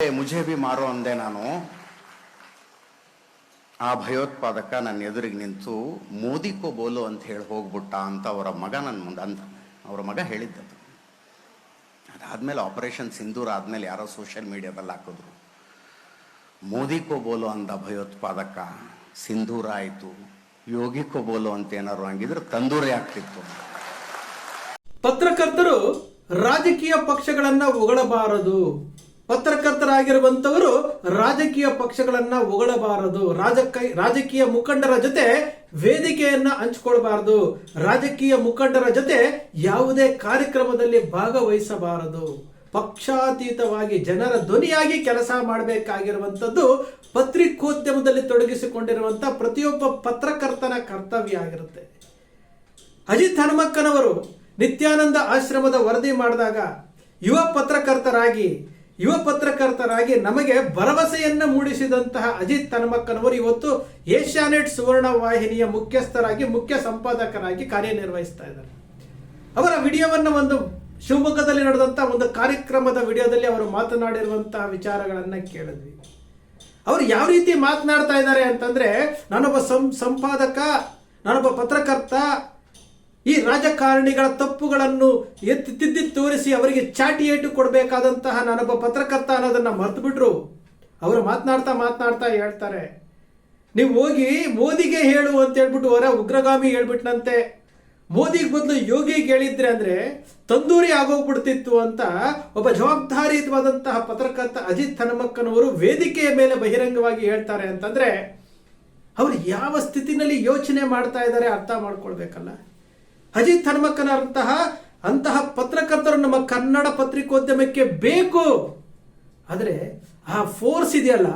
ಮುझे B ಮಾರೋ ಅಂದೆ ನಾನು. ಆ ಭಯೋತ್ಪಾದಕ ನನ್ನ ಎದುರಿಗೆ ನಿಂತು ಮೋದಿ ಕೋ ಬೋಲು ಅಂತ ಹೇಳಿ ಹೋಗ್ಬಿಟ್ಟ ಅಂತ ಅವರ ಮಗ ನನ್ನ ಮುಂದೆ ಅಂತ ಅವರ ಮಗ ಹೇಳಿದ್ದದು. ಅದಾದಮೇಲೆ ಆಪರೇಷನ್ ಸಿಂಧೂರ್ ಆದ್ಮೇಲೆ ಯಾರೋ ಸೋಷಿಯಲ್ ಮೀಡಿಯಾದಲ್ಲಿ ಹಾಕಿದ್ರು. ಮೋದಿಕೋ ಬೋಲು ಅಂದ ಭಯೋತ್ಪಾದಕ. ಸಿಂಧೂರ ಆಯಿತು. ಯೋಗಿಕೋ ಬೋಲು ಅಂತ ಏನಾರು ಹಂಗಿದ್ರೆ ತಂದೂರಿ ಆಗ್ತಿತ್ತು. ಪತ್ರಕರ್ತರು ರಾಜಕೀಯ ಪಕ್ಷಗಳನ್ನ ಹೊಗಳಬಾರದು. ಪತ್ರಕರ್ತರಾಗಿರುವಂತವರು ರಾಜಕೀಯ ಪಕ್ಷಗಳನ್ನ ಹೊಗಳಬಾರದು ರಾಜಕೀಯ ರಾಜಕೀಯ ಮುಖಂಡರ ಜೊತೆ ವೇದಿಕೆಯನ್ನ ಹಂಚಿಕೊಳ್ಬಾರದು. ರಾಜಕೀಯ ಮುಖಂಡರ ಜೊತೆ ಯಾವುದೇ ಕಾರ್ಯಕ್ರಮದಲ್ಲಿ ಭಾಗವಹಿಸಬಾರದು. ಪಕ್ಷಾತೀತವಾಗಿ ಜನರ ಧ್ವನಿಯಾಗಿ ಕೆಲಸ ಮಾಡಬೇಕಾಗಿರುವಂತದ್ದು ಪತ್ರಿಕೋದ್ಯಮದಲ್ಲಿ ತೊಡಗಿಸಿಕೊಂಡಿರುವಂತ ಪ್ರತಿಯೊಬ್ಬ ಪತ್ರಕರ್ತನ ಕರ್ತವ್ಯ ಆಗಿರುತ್ತೆ. ಅಜಿತ್ ಹನುಮಕ್ಕನವರು ನಿತ್ಯಾನಂದ ಆಶ್ರಮದ ವರದಿ ಮಾಡಿದಾಗ ಯುವ ಪತ್ರಕರ್ತರಾಗಿ ಯುವ ಪತ್ರಕರ್ತರಾಗಿ ನಮಗೆ ಭರವಸೆಯನ್ನ ಮೂಡಿಸಿದಂತಹ ಅಜಿತ್ ಹನುಮಕ್ಕನವರು ಇವತ್ತು ಏಷ್ಯಾನೆಟ್ ಸುವರ್ಣ ವಾಹಿನಿಯ ಮುಖ್ಯಸ್ಥರಾಗಿ, ಮುಖ್ಯ ಸಂಪಾದಕರಾಗಿ ಕಾರ್ಯನಿರ್ವಹಿಸ್ತಾ ಇದ್ದಾರೆ. ಅವರ ವಿಡಿಯೋವನ್ನು ಒಂದು ಶಿವಮೊಗ್ಗದಲ್ಲಿ ನಡೆದಂತಹ ಒಂದು ಕಾರ್ಯಕ್ರಮದ ವಿಡಿಯೋದಲ್ಲಿ ಅವರು ಮಾತನಾಡಿರುವಂತಹ ವಿಚಾರಗಳನ್ನ ಕೇಳಿದ್ವಿ. ಅವರು ಯಾವ ರೀತಿ ಮಾತನಾಡ್ತಾ ಇದ್ದಾರೆ ಅಂತಂದ್ರೆ, ನಾನೊಬ್ಬ ಸಂ, ಸಂಪಾದಕ, ನಾನೊಬ್ಬ ಪತ್ರಕರ್ತ ಈ ರಾಜಕಾರಣಿಗಳ ತಪ್ಪುಗಳನ್ನು ಎತ್ತಿ ತಿದ್ದಿ ತೋರಿಸಿ ಅವರಿಗೆ ಚಾಟಿ ಏಟು ಕೊಡಬೇಕಾದಂತಹ ನಾನೊಬ್ಬ ಪತ್ರಕರ್ತ ಅನ್ನೋದನ್ನ ಮರ್ತು ಬಿಟ್ರು ಅವರು ಮಾತನಾಡ್ತಾ ಮಾತನಾಡ್ತಾ ಹೇಳ್ತಾರೆ. ನೀವು ಹೋಗಿ ಮೋದಿಗೆ ಹೇಳು ಅಂತ ಹೇಳ್ಬಿಟ್ಟು ಅವರ ಉಗ್ರಗಾಮಿ ಹೇಳ್ಬಿಟ್ನಂತೆ. ಮೋದಿಗೆ ಬದಲು ಯೋಗಿಗೆ ಹೇಳಿದ್ರೆ ಅಂದ್ರೆ ತಂದೂರಿ ಆಗೋಗ್ಬಿಡ್ತಿತ್ತು ಅಂತ ಒಬ್ಬ ಜವಾಬ್ದಾರಿಯುತವಾದಂತಹ ಪತ್ರಕರ್ತ ಅಜಿತ್ ಹನುಮಕ್ಕನವರು ವೇದಿಕೆಯ ಮೇಲೆ ಬಹಿರಂಗವಾಗಿ ಹೇಳ್ತಾರೆ ಅಂತಂದ್ರೆ, ಅವರು ಯಾವ ಸ್ಥಿತಿನಲ್ಲಿ ಯೋಚನೆ ಮಾಡ್ತಾ ಇದ್ದಾರೆ ಅರ್ಥ ಮಾಡ್ಕೊಳ್ಬೇಕಲ್ಲ. ಅಜಿತ್ ಹನುಮಕ್ಕನಂತಹ ಅಂತಹ ಪತ್ರಕರ್ತರು ನಮ್ಮ ಕನ್ನಡ ಪತ್ರಿಕೋದ್ಯಮಕ್ಕೆ ಬೇಕು. ಆದರೆ ಆ ಫೋರ್ಸ್ ಇದೆಯಲ್ಲ,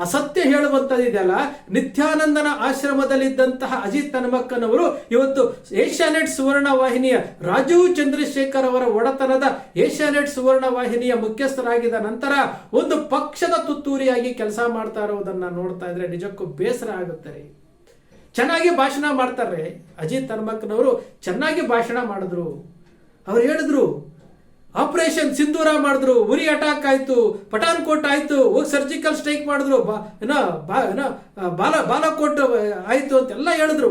ಆ ಸತ್ಯ ಹೇಳುವಂಥದ್ದು ಇದೆಯಲ್ಲ, ನಿತ್ಯಾನಂದನ ಆಶ್ರಮದಲ್ಲಿದ್ದಂತಹ ಅಜಿತ್ ಹನುಮಕ್ಕನವರು ಇವತ್ತು ಏಷ್ಯಾನೆಟ್ ಸುವರ್ಣ ವಾಹಿನಿಯ ರಾಜೀವ್ ಚಂದ್ರಶೇಖರ್ ಅವರ ಒಡೆತನದ ಏಷ್ಯಾನೆಟ್ ಸುವರ್ಣ ವಾಹಿನಿಯ ಮುಖ್ಯಸ್ಥರಾಗಿದ್ದ ನಂತರ ಒಂದು ಪಕ್ಷದ ತುತ್ತೂರಿಯಾಗಿ ಕೆಲಸ ಮಾಡ್ತಾ ಇರೋದನ್ನ ನೋಡ್ತಾ ಇದ್ರೆ ನಿಜಕ್ಕೂ ಬೇಸರ ಆಗುತ್ತೆ ರೀ. ಚೆನ್ನಾಗಿ ಭಾಷಣ ಮಾಡ್ತಾರೆ. ಅಜಿತ್ ಹನುಮಕ್ಕನವರು ಚೆನ್ನಾಗಿ ಭಾಷಣ ಮಾಡಿದ್ರು. ಅವ್ರು ಹೇಳಿದ್ರು, ಆಪರೇಷನ್ ಸಿಂಧೂರ ಮಾಡಿದ್ರು, ಉರಿ ಅಟ್ಯಾಕ್ ಆಯಿತು, ಪಠಾನ್ಕೋಟ್ ಆಯ್ತು, ಹೋಗಿ ಸರ್ಜಿಕಲ್ ಸ್ಟ್ರೈಕ್ ಮಾಡಿದ್ರು, ಬಾ, ಏನೋ ಬಾಲ, ಬಾಲಕೋಟ್ ಆಯಿತು ಅಂತೆಲ್ಲ ಹೇಳಿದ್ರು.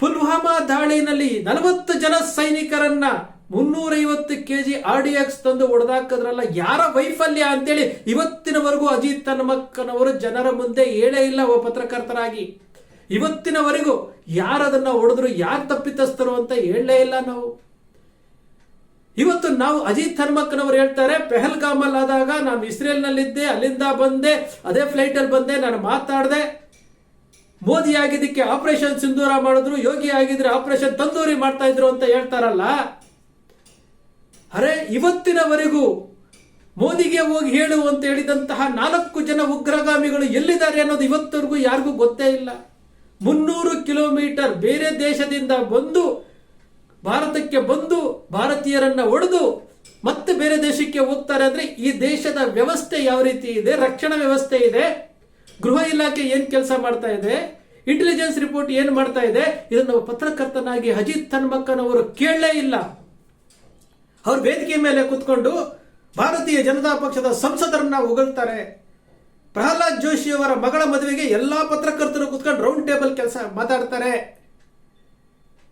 ಪುಲ್ವಾಮಾ ದಾಳಿನಲ್ಲಿ ನಲವತ್ತು ಜನ ಸೈನಿಕರನ್ನ ಮುನ್ನೂರೈವತ್ತು ಕೆಜಿ ಆರ್ ಡಿ ಎಕ್ಸ್ ತಂದು ಹೊಡೆದಾಕದ್ರಲ್ಲ, ಯಾರ ವೈಫಲ್ಯ ಅಂತೇಳಿ ಇವತ್ತಿನವರೆಗೂ ಅಜಿತ್ ಹನುಮಕ್ಕನವರು ಜನರ ಮುಂದೆ ಹೇಳೇ ಇಲ್ಲ ಒಬ್ಬ ಪತ್ರಕರ್ತರಾಗಿ. ಇವತ್ತಿನವರೆಗೂ ಯಾರದನ್ನ ಹೊಡೆದ್ರು ಯಾರು ತಪ್ಪಿತಸ್ಥರು ಅಂತ ಹೇಳಲೇ ಇಲ್ಲ ನಾವು. ಇವತ್ತು ನಾವು ಅಜಿತ್ ಹನುಮಕ್ಕನವರು ಹೇಳ್ತಾರೆ ಪೆಹಲ್ಗಾಮಲ್ ಆದಾಗ ನಾನು ಇಸ್ರೇಲ್ನಲ್ಲಿದ್ದೆ, ಅಲ್ಲಿಂದ ಬಂದೆ, ಅದೇ ಫ್ಲೈಟ್ ಅಲ್ಲಿ ಬಂದೆ, ನಾನು ಮಾತಾಡಿದೆ. ಮೋದಿ ಆಗಿದ್ದಕ್ಕೆ ಆಪರೇಷನ್ ಸಿಂಧೂರ ಮಾಡಿದ್ರು, ಯೋಗಿ ಆಗಿದ್ರೆ ಆಪರೇಷನ್ ತಂದೂರಿ ಮಾಡ್ತಾ ಇದ್ರು ಅಂತ ಹೇಳ್ತಾರಲ್ಲ. ಅರೆ, ಇವತ್ತಿನವರೆಗೂ ಮೋದಿಗೆ ಹೋಗಿ ಹೇಳು ಅಂತ ಹೇಳಿದಂತಹ ನಾಲ್ಕು ಜನ ಉಗ್ರಗಾಮಿಗಳು ಎಲ್ಲಿದ್ದಾರೆ ಅನ್ನೋದು ಇವತ್ತವರೆಗೂ ಯಾರಿಗೂ ಗೊತ್ತೇ ಇಲ್ಲ. ಮುನ್ನೂರು ಕಿಲೋಮೀಟರ್ ಬೇರೆ ದೇಶದಿಂದ ಬಂದು ಭಾರತಕ್ಕೆ ಬಂದು ಭಾರತೀಯರನ್ನ ಒಡೆದು ಮತ್ತೆ ಬೇರೆ ದೇಶಕ್ಕೆ ಹೋಗ್ತಾರೆ ಅಂದ್ರೆ ಈ ದೇಶದ ವ್ಯವಸ್ಥೆ ಯಾವ ರೀತಿ ಇದೆ, ರಕ್ಷಣಾ ವ್ಯವಸ್ಥೆ ಇದೆ, ಗೃಹ ಇಲಾಖೆ ಏನ್ ಕೆಲಸ ಮಾಡ್ತಾ ಇದೆ ಇಂಟೆಲಿಜೆನ್ಸ್ ರಿಪೋರ್ಟ್ ಏನ್ ಮಾಡ್ತಾ ಇದೆ, ಇದನ್ನು ಪತ್ರಕರ್ತನಾಗಿ ಅಜಿತ್ ಹನುಮಕ್ಕನವರು ಕೇಳಲೇ ಇಲ್ಲ. ಅವ್ರ ವೇದಿಕೆ ಮೇಲೆ ಕುತ್ಕೊಂಡು ಭಾರತೀಯ ಜನತಾ ಪಕ್ಷದ ಸಂಸದರನ್ನ ಹೊಗಳ್ತಾರೆ. ಪ್ರಹ್ಲಾದ್ ಜೋಶಿ ಅವರ ಮಗಳ ಮದುವೆಗೆ ಎಲ್ಲಾ ಪತ್ರಕರ್ತರು ಕುತ್ಕೊಂಡು ರೌಂಡ್ ಟೇಬಲ್ ಕೆಲಸ ಮಾತಾಡ್ತಾರೆ.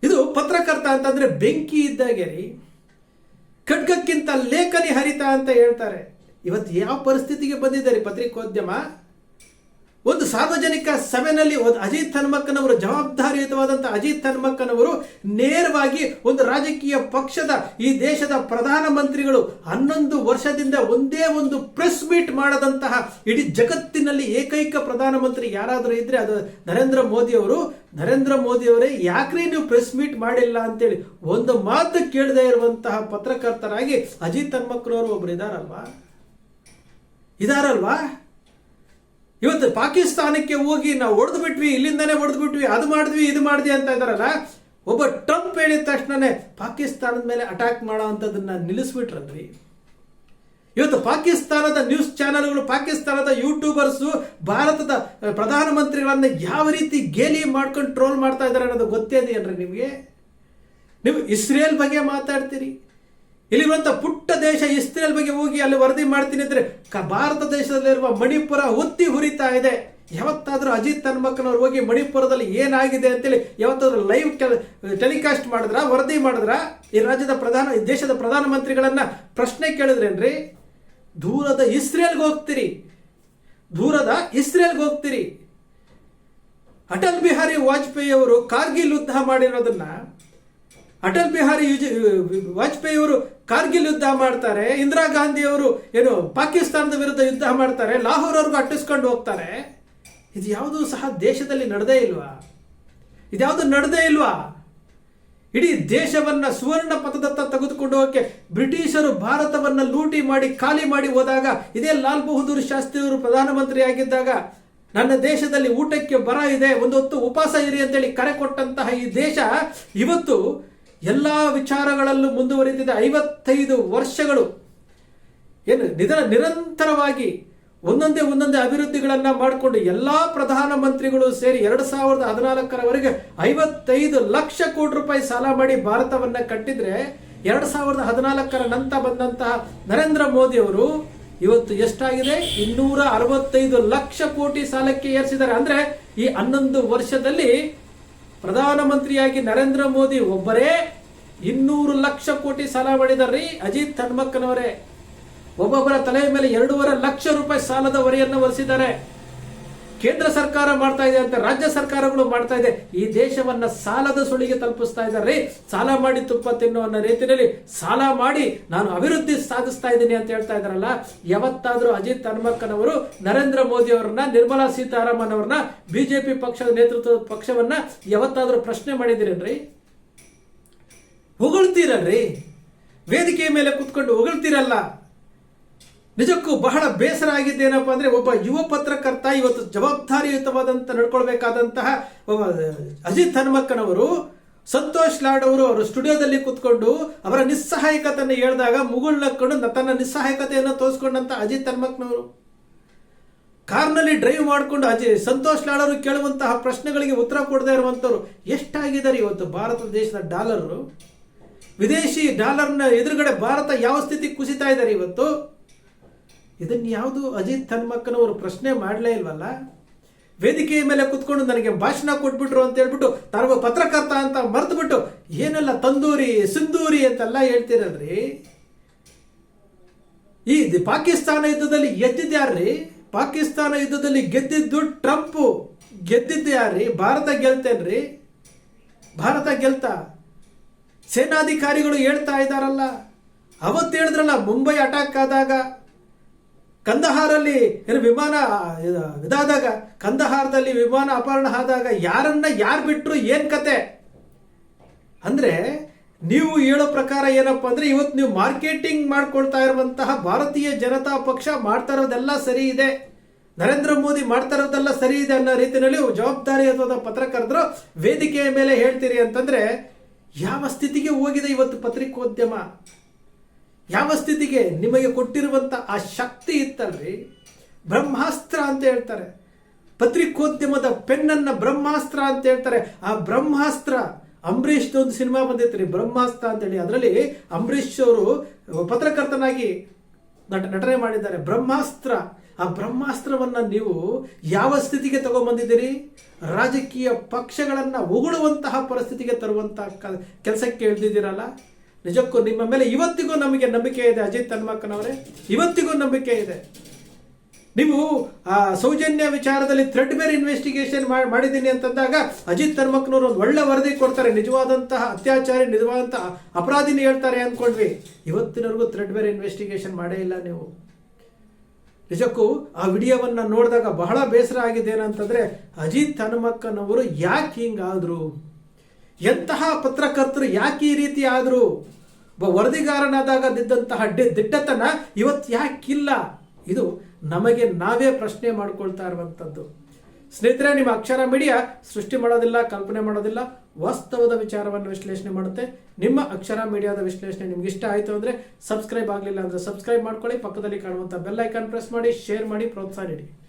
ಇದು ಪತ್ರಕರ್ತ ಅಂತಂದ್ರೆ ಬೆಂಕಿ ಇದ್ದಾಗೆ ರೀ ಖಡ್ಗಕ್ಕಿಂತ ಲೇಖನಿ ಹರಿತ ಅಂತ ಹೇಳ್ತಾರೆ. ಇವತ್ತು ಯಾವ ಪರಿಸ್ಥಿತಿಗೆ ಬಂದಿದ್ದಾರೆ ಪತ್ರಿಕೋದ್ಯಮ? ಒಂದು ಸಾರ್ವಜನಿಕ ಸಭೆಯಲ್ಲಿ ಒಂದು ಅಜಿತ್ ಹನುಮಕ್ಕನವರು ಜವಾಬ್ದಾರಿಯುತವಾದಂತಹ ಅಜಿತ್ ಹನುಮಕ್ಕನವರು ನೇರವಾಗಿ ಒಂದು ರಾಜಕೀಯ ಪಕ್ಷದ ಈ ದೇಶದ ಪ್ರಧಾನಮಂತ್ರಿಗಳು ಹನ್ನೊಂದು ವರ್ಷದಿಂದ ಒಂದೇ ಒಂದು ಪ್ರೆಸ್ ಮೀಟ್ ಮಾಡದಂತಹ ಇಡೀ ಜಗತ್ತಿನಲ್ಲಿ ಏಕೈಕ ಪ್ರಧಾನಮಂತ್ರಿ ಯಾರಾದರೂ ಇದ್ರೆ ಅದು ನರೇಂದ್ರ ಮೋದಿ ಅವರು. ನರೇಂದ್ರ ಮೋದಿ ಅವರೇ, ಯಾಕ್ರಿ ನೀವು ಪ್ರೆಸ್ ಮೀಟ್ ಮಾಡಿಲ್ಲ ಅಂತೇಳಿ ಒಂದು ಮಾತು ಕೇಳದೇ ಇರುವಂತಹ ಪತ್ರಕರ್ತರಾಗಿ ಅಜಿತ್ ಹನುಮಕ್ಕನವರು ಒಬ್ರು ಇದಾರಲ್ವಾ? ಇದಾರಲ್ವಾ? ಇವತ್ತು ಪಾಕಿಸ್ತಾನಕ್ಕೆ ಹೋಗಿ ನಾವು ಹೊಡೆದು ಬಿಟ್ವಿ, ಇಲ್ಲಿಂದಾನೇ ಹೊಡೆದು ಬಿಟ್ವಿ, ಅದು ಮಾಡಿದ್ವಿ, ಇದು ಮಾಡಿದ್ವಿ ಅಂತ ಇದಾರಲ್ಲ ಒಬ್ಬ ಟ್ರಂಪ್ ಹೇಳಿದ ತಕ್ಷಣನೇ ಪಾಕಿಸ್ತಾನದ ಮೇಲೆ ಅಟ್ಯಾಕ್ ಮಾಡೋ ಅಂಥದ್ದನ್ನು ನಿಲ್ಲಿಸ್ಬಿಟ್ರಲ್ರಿ ಇವತ್ತು ಪಾಕಿಸ್ತಾನದ ನ್ಯೂಸ್ ಚಾನೆಲ್ಗಳು, ಪಾಕಿಸ್ತಾನದ ಯೂಟ್ಯೂಬರ್ಸು, ಭಾರತದ ಪ್ರಧಾನಮಂತ್ರಿಗಳನ್ನ ಯಾವ ರೀತಿ ಗೇಲಿ ಮಾಡ್ಕೊಂಡು ಟ್ರೋಲ್ ಮಾಡ್ತಾ ಇದ್ದಾರೆ ಅನ್ನೋದು ಗೊತ್ತೇ ಇದೆಯಲ್ರಿ ನಿಮಗೆ? ನೀವು ಇಸ್ರೇಲ್ ಬಗ್ಗೆ ಮಾತಾಡ್ತೀರಿ. ಇಲ್ಲಿರುವಂತ ಪುಟ್ಟ ದೇಶ ಇಸ್ರೇಲ್ ಬಗ್ಗೆ ಹೋಗಿ ಅಲ್ಲಿ ವರದಿ ಮಾಡ್ತೀನಿ ಅಂದರೆ ಕ- ಭಾರತ ದೇಶದಲ್ಲಿರುವ ಮಣಿಪುರ ಒತ್ತಿ ಹುರಿತಾ ಇದೆ. ಯಾವತ್ತಾದರೂ ಅಜಿತ್ ತನ್ಮಕ್ಕನವ್ರು ಹೋಗಿ ಮಣಿಪುರದಲ್ಲಿ ಏನಾಗಿದೆ ಅಂತೇಳಿ ಯಾವತ್ತಾದ್ರೂ ಲೈವ್ ಟೆಲಿಕಾಸ್ಟ್ ಮಾಡಿದ್ರ, ವರದಿ ಮಾಡಿದ್ರ? ಈ ರಾಜ್ಯದ ಪ್ರಧಾನ ದೇಶದ ಪ್ರಧಾನಮಂತ್ರಿಗಳನ್ನ ಪ್ರಶ್ನೆ ಕೇಳಿದ್ರೇನ್ರಿ? ದೂರದ ಇಸ್ರೇಲ್ಗೆ ಹೋಗ್ತೀರಿ. ದೂರದ ಇಸ್ರೇಲ್ಗೆ ಹೋಗ್ತೀರಿ. ಅಟಲ್ ಬಿಹಾರಿ ವಾಜಪೇಯಿ ಅವರು ಕಾರ್ಗಿಲ್ ಯುದ್ಧ ಮಾಡಿರೋದನ್ನ ಅಟಲ್ ಬಿಹಾರಿ ವಾಜಪೇಯಿಯವರು ವಾಜಪೇಯಿ ಅವರು ಕಾರ್ಗಿಲ್ ಯುದ್ಧ ಮಾಡ್ತಾರೆ, ಇಂದಿರಾ ಗಾಂಧಿ ಅವರು ಏನು ಪಾಕಿಸ್ತಾನದ ವಿರುದ್ಧ ಯುದ್ಧ ಮಾಡ್ತಾರೆ ಲಾಹೋರ್ ಅವ್ರಿಗೂ ಅಟ್ಟಿಸ್ಕೊಂಡು ಹೋಗ್ತಾರೆ. ಇದು ಯಾವುದೂ ಸಹ ದೇಶದಲ್ಲಿ ನಡೆದೇ ಇಲ್ವಾ? ಇದ್ಯಾವುದು ನಡೆದೇ ಇಲ್ವಾ? ಇಡೀ ದೇಶವನ್ನ ಸುವರ್ಣ ಪಥದತ್ತ ತೆಗೆದುಕೊಂಡು ಹೋಗಕ್ಕೆ ಬ್ರಿಟಿಷರು ಭಾರತವನ್ನ ಲೂಟಿ ಮಾಡಿ, ಖಾಲಿ ಮಾಡಿ ಹೋದಾಗ, ಇದೇ ಲಾಲ್ ಬಹದ್ದೂರ್ ಶಾಸ್ತ್ರಿಯವರು ಪ್ರಧಾನಮಂತ್ರಿ ಆಗಿದ್ದಾಗ ನನ್ನ ದೇಶದಲ್ಲಿ ಊಟಕ್ಕೆ ಬರ ಇದೆ ಒಂದು ಹೊತ್ತು ಉಪವಾಸ ಇರಿ ಅಂತೇಳಿ ಕರೆ ಕೊಟ್ಟಂತಹ ಈ ದೇಶ ಇವತ್ತು ಎಲ್ಲಾ ವಿಚಾರಗಳಲ್ಲೂ ಮುಂದುವರಿದಿದ್ದ ಐವತ್ತೈದು ವರ್ಷಗಳು. ಏನು ನಿಧನ ನಿರಂತರವಾಗಿ ಒಂದೊಂದೇ ಒಂದೊಂದೇ ಅಭಿವೃದ್ಧಿಗಳನ್ನು ಮಾಡಿಕೊಂಡು ಎಲ್ಲ ಪ್ರಧಾನಮಂತ್ರಿಗಳು ಸೇರಿ ಎರಡು ಸಾವಿರದ ಹದಿನಾಲ್ಕರವರೆಗೆ ಐವತ್ತೈದು ಲಕ್ಷ ಕೋಟಿ ರೂಪಾಯಿ ಸಾಲ ಮಾಡಿ ಭಾರತವನ್ನ ಕಟ್ಟಿದ್ರೆ ಎರಡು ಸಾವಿರದ ಹದಿನಾಲ್ಕರ ನಂತರ ಬಂದಂತಹ ನರೇಂದ್ರ ಮೋದಿ ಅವರು ಇವತ್ತು ಎಷ್ಟಾಗಿದೆ? ಇನ್ನೂರ ಅರವತ್ತೈದು ಲಕ್ಷ ಕೋಟಿ ಸಾಲಕ್ಕೆ ಏರಿಸಿದ್ದಾರೆ. ಅಂದ್ರೆ ಈ ಹನ್ನೊಂದು ವರ್ಷದಲ್ಲಿ ಪ್ರಧಾನಮಂತ್ರಿಯಾಗಿ ನರೇಂದ್ರ ಮೋದಿ ಒಬ್ಬರೇ ಇನ್ನೂರು ಲಕ್ಷ ಕೋಟಿ ಸಾಲ ಮಾಡಿದಾರ್ರಿ ಅಜಿತ್ ಹನ್ಮಕ್ಕನವರೇ. ಒಬ್ಬೊಬ್ಬರ ತಲೆಯ ಮೇಲೆ ಎರಡೂವರೆ ಲಕ್ಷ ರೂಪಾಯಿ ಸಾಲದ ಹೊರೆಯನ್ನು ಹೊರಿಸಿದ್ದಾರೆ ಕೇಂದ್ರ ಸರ್ಕಾರ ಮಾಡ್ತಾ ಇದೆ ಅಂತ ರಾಜ್ಯ ಸರ್ಕಾರಗಳು ಮಾಡ್ತಾ ಇದೆ. ಈ ದೇಶವನ್ನ ಸಾಲದ ಸುಳಿಗೆ ತಲುಪಿಸ್ತಾ ಇದ್ದಾರೆ. ಸಾಲ ಮಾಡಿ ತುಪ್ಪ ತಿನ್ನೋ ಅನ್ನೋ ರೀತಿಯಲ್ಲಿ ಸಾಲ ಮಾಡಿ ನಾನು ಅಭಿವೃದ್ಧಿ ಸಾಧಿಸ್ತಾ ಇದ್ದೀನಿ ಅಂತ ಹೇಳ್ತಾ ಇದಾರಲ್ಲ ಯಾವತ್ತಾದ್ರೂ ಅಜಿತ್ ಹನುಮಕ್ಕನವರು, ನರೇಂದ್ರ ಮೋದಿ ಅವರನ್ನ, ನಿರ್ಮಲಾ ಸೀತಾರಾಮನ್ ಅವರನ್ನ, ಬಿಜೆಪಿ ಪಕ್ಷದ ನೇತೃತ್ವದ ಪಕ್ಷವನ್ನ ಯಾವತ್ತಾದ್ರೂ ಪ್ರಶ್ನೆ ಮಾಡಿದಿರೇನ್ರಿ ಹೊಗಳ್ತೀರಲ್ರಿ? ವೇದಿಕೆಯ ಮೇಲೆ ಕುತ್ಕೊಂಡು ಹೊಗಳ್ತೀರಲ್ಲ? ನಿಜಕ್ಕೂ ಬಹಳ ಬೇಸರ ಆಗಿದ್ದೇನಪ್ಪ ಅಂದ್ರೆ ಒಬ್ಬ ಯುವ ಪತ್ರಕರ್ತ ಇವತ್ತು ಜವಾಬ್ದಾರಿಯುತವಾದಂತ ನಡ್ಕೊಳ್ಬೇಕಾದಂತಹ ಒಬ್ಬ ಅಜಿತ್ ಹನುಮಕ್ಕನವರು, ಸಂತೋಷ್ ಲಾಡ್ ಅವರು ಅವರು ಸ್ಟುಡಿಯೋದಲ್ಲಿ ಕುತ್ಕೊಂಡು ಅವರ ನಿಸ್ಸಹಾಯಕತೆಯನ್ನು ಹೇಳಿದಾಗ ಮುಗುಳ್ನಕ್ಕೊಂಡು ನಕ್ಕೊಂಡು ತನ್ನ ನಿಸ್ಸಹಾಯಕತೆಯನ್ನು ತೋರಿಸ್ಕೊಂಡಂತ ಅಜಿತ್ ಹನುಮಕ್ಕನವರು. ಕಾರ್ನಲ್ಲಿ ಡ್ರೈವ್ ಮಾಡಿಕೊಂಡು ಅಜಿ, ಸಂತೋಷ್ ಲಾಡ್ ಅವರು ಕೇಳುವಂತಹ ಪ್ರಶ್ನೆಗಳಿಗೆ ಉತ್ತರ ಕೊಡದೇ ಇರುವಂಥವ್ರು ಎಷ್ಟಾಗಿದ್ದಾರೆ ಇವತ್ತು ಭಾರತ ದೇಶದ ಡಾಲರ್ ವಿದೇಶಿ ಡಾಲರ್ನ ಎದುರುಗಡೆ ಭಾರತ ಯಾವ ಸ್ಥಿತಿ ಕುಸಿತಾ ಇದ್ದಾರೆ ಇವತ್ತು? ಇದನ್ನ ಯಾವುದು ಅಜಿತ್ ಹನುಮಕ್ಕನವರು ಪ್ರಶ್ನೆ ಮಾಡಲೇ ಇಲ್ವಲ್ಲ? ವೇದಿಕೆಯ ಮೇಲೆ ಕುತ್ಕೊಂಡು ನನಗೆ ಭಾಷಣ ಕೊಟ್ಬಿಟ್ರು ಅಂತ ಹೇಳ್ಬಿಟ್ಟು ತಾನೊಬ್ಬ ಪತ್ರಕರ್ತ ಅಂತ ಮರೆತುಬಿಟ್ಟು, ಏನೆಲ್ಲ ತಂದೂರಿ, ಸಿಂಧೂರಿ ಅಂತೆಲ್ಲ ಹೇಳ್ತೀರಲ್ರಿ ಈ ಪಾಕಿಸ್ತಾನ ಯುದ್ಧದಲ್ಲಿ ಗೆದ್ದಿದ್ದು ಯಾರ್ರಿ? ಪಾಕಿಸ್ತಾನ ಯುದ್ಧದಲ್ಲಿ ಗೆದ್ದಿದ್ದು ಟ್ರಂಪ್. ಗೆದ್ದಿದ್ದು ಯಾರ್ರಿ? ಭಾರತ ಗೆಲ್ತೇನ್ರಿ? ಭಾರತ ಗೆಲ್ತಾ. ಸೇನಾಧಿಕಾರಿಗಳು ಹೇಳ್ತಾ ಇದ್ದಾರಲ್ಲ. ಅವತ್ತು ಹೇಳಿದ್ರಲ್ಲ, ಮುಂಬೈ ಅಟ್ಯಾಕ್ ಆದಾಗ ಕಂದಹಾರಲ್ಲಿ, ಏನು ವಿಮಾನ, ಇದು- ಇದಾದಾಗ ಕಂದಹಾರದಲ್ಲಿ ವಿಮಾನ ಅಪಹರಣ ಆದಾಗ ಯಾರನ್ನ ಯಾರು ಬಿಟ್ಟರು ಏನು ಕತೆ? ಅಂದ್ರೆ ನೀವು ಹೇಳೋ ಪ್ರಕಾರ ಏನಪ್ಪ ಅಂದ್ರೆ ಇವತ್ತು ನೀವು ಮಾರ್ಕೆಟಿಂಗ್ ಮಾಡ್ಕೊಳ್ತಾ ಇರುವಂತಹ ಭಾರತೀಯ ಜನತಾ ಪಕ್ಷ ಮಾಡ್ತಾ ಇರೋದೆಲ್ಲ ಸರಿ ಇದೆ. ನರೇಂದ್ರ ಮೋದಿ ಮಾಡ್ತಾ ಇರೋದೆಲ್ಲ ಸರಿ ಇದೆ ಅನ್ನೋ ರೀತಿಯಲ್ಲಿ ಜವಾಬ್ದಾರಿಯುತವಾದ ಪತ್ರಕರ್ತರು ವೇದಿಕೆಯ ಮೇಲೆ ಹೇಳ್ತೀರಿ ಅಂತಂದ್ರೆ ಯಾವ ಸ್ಥಿತಿಗೆ ಹೋಗಿದೆ ಇವತ್ತು ಪತ್ರಿಕೋದ್ಯಮ? ಯಾವ ಸ್ಥಿತಿಗೆ ನಿಮಗೆ ಕೊಟ್ಟಿರುವಂಥ ಆ ಶಕ್ತಿ ಇತ್ತಲ್ರಿ? ಬ್ರಹ್ಮಾಸ್ತ್ರ ಅಂತ ಹೇಳ್ತಾರೆ. ಪತ್ರಿಕೋದ್ಯಮದ ಪೆನ್ನನ್ನು ಬ್ರಹ್ಮಾಸ್ತ್ರ ಅಂತ ಹೇಳ್ತಾರೆ. ಆ ಬ್ರಹ್ಮಾಸ್ತ್ರ ಅಂಬರೀಷ್ ಒಂದು ಸಿನಿಮಾ ಬಂದಿತ್ತು ರೀ ಬ್ರಹ್ಮಾಸ್ತ್ರ ಅಂತೇಳಿ. ಅದರಲ್ಲಿ ಅಂಬರೀಷ್ ಅವರು ಪತ್ರಕರ್ತನಾಗಿ ನಟ, ನಟನೆ ಮಾಡಿದ್ದಾರೆ. ಬ್ರಹ್ಮಾಸ್ತ್ರ, ಆ ಬ್ರಹ್ಮಾಸ್ತ್ರವನ್ನು ನೀವು ಯಾವ ಸ್ಥಿತಿಗೆ ತಗೊಂಬಂದಿದ್ದೀರಿ? ರಾಜಕೀಯ ಪಕ್ಷಗಳನ್ನು ಉಗುಳುವಂತಹ ಪರಿಸ್ಥಿತಿಗೆ ತರುವಂತಹ ಕೆಲಸಕ್ಕೆ ಇಳಿದಿದ್ದೀರಲ್ಲ? ನಿಜಕ್ಕೂ ನಿಮ್ಮ ಮೇಲೆ ಇವತ್ತಿಗೂ ನಮಗೆ ನಂಬಿಕೆ ಇದೆ ಅಜಿತ್ ಹನುಮಕ್ಕನವರೇ ಇವತ್ತಿಗೂ ನಂಬಿಕೆ ಇದೆ. ನೀವು ಆ ಸೌಜನ್ಯ ವಿಚಾರದಲ್ಲಿ ಥ್ರೆಡ್ ಬೇರ್ ಇನ್ವೆಸ್ಟಿಗೇಷನ್ ಮಾಡಿದ್ದೀನಿ ಅಂತಂದಾಗ ಅಜಿತ್ ಹನುಮಕ್ಕನವರು ಒಂದು ಒಳ್ಳೆ ವರದಿ ಕೊಡ್ತಾರೆ. ನಿಜವಾದಂತಹ ಅತ್ಯಾಚಾರಿ ನಿಜವಾದಂತಹ ಅಪರಾಧಿನಿ ಹೇಳ್ತಾರೆ ಅನ್ಕೊಂಡ್ವಿ. ಇವತ್ತಿನವರೆಗೂ ಥ್ರೆಡ್ ಬೇರ್ ಇನ್ವೆಸ್ಟಿಗೇಷನ್ ಮಾಡೇ ಇಲ್ಲ ನೀವು. ನಿಜಕ್ಕೂ ಆ ವಿಡಿಯೋವನ್ನ ನೋಡಿದಾಗ ಬಹಳ ಬೇಸರ ಆಗಿದೆ ಏನಂತಂದ್ರೆ ಅಜಿತ್ ಹನುಮಕ್ಕನವರು ಯಾಕೆ ಹಿಂಗಾದ್ರು? ಎಂತಹ ಪತ್ರಕರ್ತರು ಯಾಕೆ ಈ ರೀತಿ ಆದ್ರು? ವರದಿಗಾರನಾದಾಗ ದಿದ್ದಂತಹ ಡಿ- ದಿಟ್ಟತನ ಇವತ್ತು ಯಾಕಿಲ್ಲ? ಇದು ನಮಗೆ ನಾವೇ ಪ್ರಶ್ನೆ ಮಾಡ್ಕೊಳ್ತಾ ಇರುವಂಥದ್ದು ಸ್ನೇಹಿತರೆ, ನಿಮ್ಮ ಅಕ್ಷರ ಮೀಡಿಯಾ ಸೃಷ್ಟಿ ಮಾಡೋದಿಲ್ಲ, ಕಲ್ಪನೆ ಮಾಡೋದಿಲ್ಲ, ವಾಸ್ತವದ ವಿಚಾರವನ್ನು ವಿಶ್ಲೇಷಣೆ ಮಾಡುತ್ತೆ. ನಿಮ್ಮ ಅಕ್ಷರ ಮೀಡಿಯಾದ ವಿಶ್ಲೇಷಣೆ ನಿಮ್ಗೆ ಇಷ್ಟ ಆಯಿತು ಅಂದರೆ ಸಬ್ಸ್ಕ್ರೈಬ್ ಆಗಲಿಲ್ಲ ಅಂದರೆ ಸಬ್ಸ್ಕ್ರೈಬ್ ಮಾಡ್ಕೊಳ್ಳಿ. ಪಕ್ಕದಲ್ಲಿ ಕಾಣುವಂಥ ಬೆಲ್ ಐಕಾನ್ ಪ್ರೆಸ್ ಮಾಡಿ, ಶೇರ್ ಮಾಡಿ, ಪ್ರೋತ್ಸಾಹ ನೀಡಿ.